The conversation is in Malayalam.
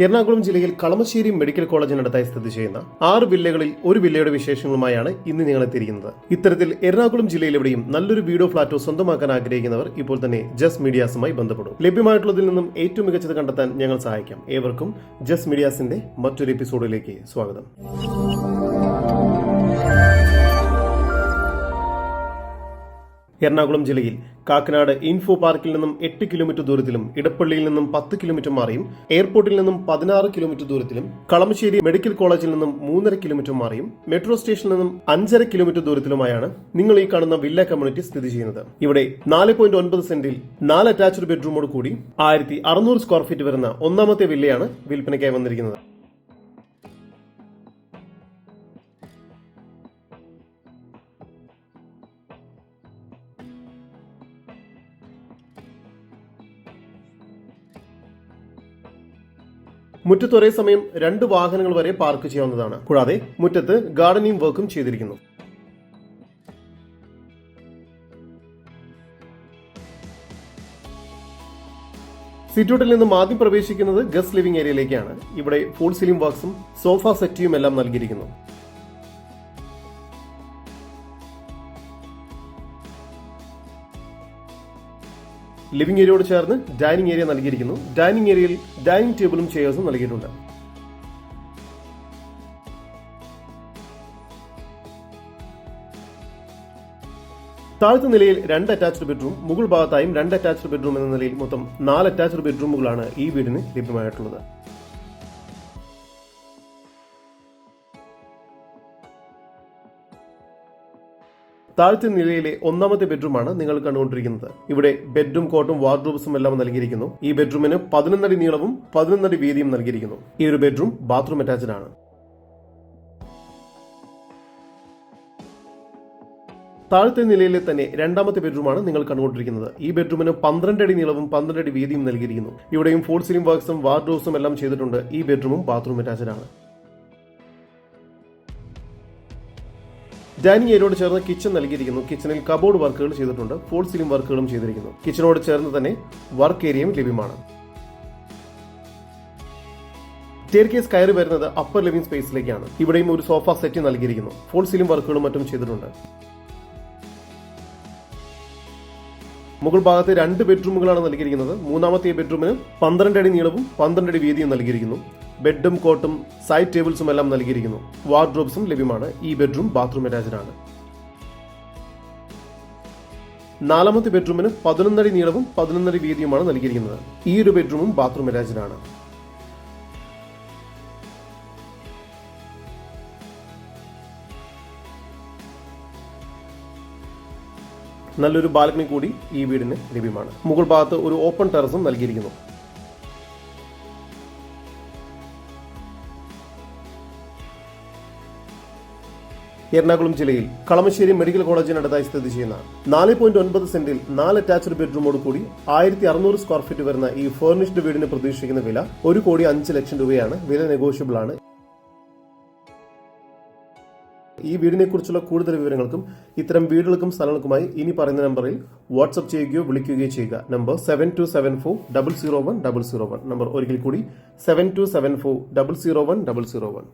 എറണാകുളം ജില്ലയിൽ കളമശ്ശേരി മെഡിക്കൽ കോളേജിനടുത്തായി സ്ഥിതി ചെയ്യുന്ന ആറ് വില്ലകളിൽ ഒരു വില്ലയുടെ വിശേഷങ്ങളുമായാണ് ഇന്ന് നിങ്ങൾ എത്തിയിരിക്കുന്നത്. ഇത്തരത്തിൽ എറണാകുളം ജില്ലയിലെവിടെയും നല്ലൊരു വീഡിയോ ഫ്ലാറ്റോ സ്വന്തമാക്കാൻ ആഗ്രഹിക്കുന്നവർ ഇപ്പോൾ തന്നെ ജസ് മീഡിയാസുമായി ബന്ധപ്പെടും. ലഭ്യമായിട്ടുള്ളതിൽ നിന്നും ഏറ്റവും മികച്ചത് കണ്ടെത്താൻ ഞങ്ങൾ സഹായിക്കാം. ഏവർക്കും ജസ് മീഡിയാസിന്റെ മറ്റൊരു എപ്പിസോഡിലേക്ക് സ്വാഗതം. എറണാകുളം ജില്ലയിൽ കാക്കനാട് ഇൻഫോ പാർക്കിൽ നിന്നും എട്ട് കിലോമീറ്റർ ദൂരത്തിലും ഇടപ്പള്ളിയിൽ നിന്നും പത്ത് കിലോമീറ്റർ മാറിയും എയർപോർട്ടിൽ നിന്നും പതിനാറ് കിലോമീറ്റർ ദൂരത്തിലും കളമശ്ശേരി മെഡിക്കൽ കോളേജിൽ നിന്നും മൂന്നര കിലോമീറ്റർ മാറിയും മെട്രോ സ്റ്റേഷനിൽ നിന്നും അഞ്ചര കിലോമീറ്റർ ദൂരത്തിലുമായാണ് നിങ്ങൾ ഈ കാണുന്ന വില്ല കമ്മ്യൂണിറ്റി സ്ഥിതി ചെയ്യുന്നത്. ഇവിടെ നാല് പോയിന്റ് ഒൻപത് സെന്റിൽ നാല് അറ്റാച്ച്ഡ് ബെഡ്റൂമോട് കൂടി ആയിരത്തി അറുന്നൂറ് സ്ക്വയർ ഫീറ്റ് വരുന്ന ഒന്നാമത്തെ വില്ലയാണ് വിൽപ്പനയ്ക്കായി വന്നിരിക്കുന്നത്. മുറ്റത്ത് ഒരേ സമയം രണ്ട് വാഹനങ്ങൾ വരെ പാർക്ക് ചെയ്യാവുന്നതാണ്. കൂടാതെ മുറ്റത്ത് ഗാർഡനിങ് വർക്കും ചെയ്തിരിക്കുന്നു. സിറ്റൂട്ടിൽ നിന്നും ആദ്യം പ്രവേശിക്കുന്നത് ഗസ്റ്റ് ലിവിംഗ് ഏരിയയിലേക്കാണ്. ഇവിടെ ഫുൾ സീലിംഗ് വർക്ക്സും സോഫ സെറ്റിയും എല്ലാം നൽകിയിരിക്കുന്നു. ലിവിംഗ് ഏരിയയോട് ചേർന്ന് ഡൈനിങ് ഏരിയ നൽകിയിരിക്കുന്നു. ഡൈനിങ് ഏരിയയിൽ ഡൈനിങ് ടേബിളും ചെയേഴ്സും നൽകിയിട്ടുണ്ട്. താഴത്തെ നിലയിൽ രണ്ട് അറ്റാച്ച്ഡ് ബെഡ്റൂം മുകൾ ഭാഗത്തായും രണ്ട് അറ്റാച്ച്ഡ് ബെഡ്റൂം എന്ന നിലയിൽ മൊത്തം നാല് അറ്റാച്ച്ഡ് ബെഡ്റൂമുകളാണ് ഈ വീടിന് ലഭ്യമായിട്ടുള്ളത്. താഴത്തെ നിലയിലെ ഒന്നാമത്തെ ബെഡ്റൂമാണ് നിങ്ങൾ കണ്ടുകൊണ്ടിരിക്കുന്നത്. ഇവിടെ ബെഡും കോട്ടും വാർഡ്രോബ്സും എല്ലാം നൽകിയിരിക്കുന്നു. ഈ ബെഡ്റൂമിന് പതിനൊന്നടി നീളവും പതിനൊന്നടി വീതിയും നൽകിയിരിക്കുന്നു. ഈ ഒരു ബെഡ്റൂം ബാത്റൂം അറ്റാച്ച്ഡ് ആണ്. താഴത്തെ നിലയിലെ തന്നെ രണ്ടാമത്തെ ബെഡ്റൂമാണ് നിങ്ങൾ കണ്ടുകൊണ്ടിരിക്കുന്നത്. ഈ ബെഡ്റൂമിന് പന്ത്രണ്ട് അടി നീളവും പന്ത്രണ്ട് അടി വീതിയും നൽകിയിരിക്കുന്നു. ഇവിടെയും ഫോൾ സീലിംഗ് വർക്ക്സും വാർഡ്രോബ്സും എല്ലാം ചെയ്തിട്ടുണ്ട്. ഈ ബെഡ്റൂമും ബാത്റൂം അറ്റാച്ച്ഡ് ആണ്. ഡൈനിങ് ഏരിയയോട് ചേർന്ന് കിച്ചൺ നൽകിയിരിക്കുന്നു. കിച്ചണിൽ കബോർഡ് വർക്കുകൾ ചെയ്തിട്ടുണ്ട്. ഫോൾ സീലിംഗ് വർക്കുകളും ചെയ്തിരിക്കുന്നു. കിച്ചണോട് ചേർന്ന് തന്നെ വർക്ക് ഏരിയയും ലഭ്യമാണ്. സ്റ്റെയർ കേസ് കയറി വരുന്നത് അപ്പർ ലിവിംഗ് സ്പേസിലേക്കാണ് ഇവിടെയും ഒരു സോഫ സെറ്റ് നൽകിയിരിക്കുന്നു. ഫോൾ സീലിംഗ് വർക്കുകളും മറ്റും ചെയ്തിട്ടുണ്ട്. മുകൾ ഭാഗത്ത് രണ്ട് ബെഡ്റൂമുകളാണ് നൽകിയിരിക്കുന്നത്. മൂന്നാമത്തെ ബെഡ്റൂമിന് പന്ത്രണ്ട് അടി നീളവും പന്ത്രണ്ട് അടി വീതിയും നൽകിയിരിക്കുന്നു. ബെഡും കോട്ടും സൈഡ് ടേബിൾസും എല്ലാം നൽകിയിരിക്കുന്നു. വാർഡ്രോബ്സും ലഭ്യമാണ്. ഈ ബെഡ്റൂം ബാത്റൂം അറ്റാച്ച്ഡ് ആണ് നാലാമത്തെ ബെഡ്റൂമിന് പതിനൊന്നടി നീളവും പതിനൊന്നടി വീതിയുമാണ് നൽകിയിരിക്കുന്നത്. ഈ ഒരു ബെഡ്റൂമും ബാത്റൂം അറ്റാച്ച്ഡ് ആണ് നല്ലൊരു ബാൽക്കണി കൂടി ഈ വീടിന് ലഭ്യമാണ്. മുകൾ ഭാഗത്ത് ഒരു ഓപ്പൺ ടെറസും നൽകിയിരിക്കുന്നു. എറണാകുളം ജില്ലയിൽ കളമശ്ശേരി മെഡിക്കൽ കോളേജിനടുത്തായി സ്ഥിതി ചെയ്യുന്ന നാല് പോയിന്റ് ഒൻപത് സെന്റിൽ നാല് അറ്റാച്ച്ഡ് ബെഡ്റൂമോട് കൂടി ആയിരത്തി അറുന്നൂറ് സ്ക്വയർ ഫീറ്റ് വരുന്ന ഈ ഫേർണിഷ്ഡ് വീടിന് പ്രതീക്ഷിക്കുന്ന വില ഒരു കോടി അഞ്ച് ലക്ഷം രൂപയാണ്. വില നെഗോഷ്യബിൾ ആണ്. ഈ വീടിനെ കുറിച്ചുള്ള കൂടുതൽ വിവരങ്ങൾക്കും ഇത്തരം വീടുകൾക്കും സ്ഥലങ്ങൾക്കുമായി ഇനി പറയുന്ന നമ്പറിൽ വാട്സ്ആപ്പ് ചെയ്യുകയോ വിളിക്കുകയോ ചെയ്യുക. Number seven two seven four double zero one double zero one number ഒരിക്കൽ കൂടി seven two seven four double zero one double zero one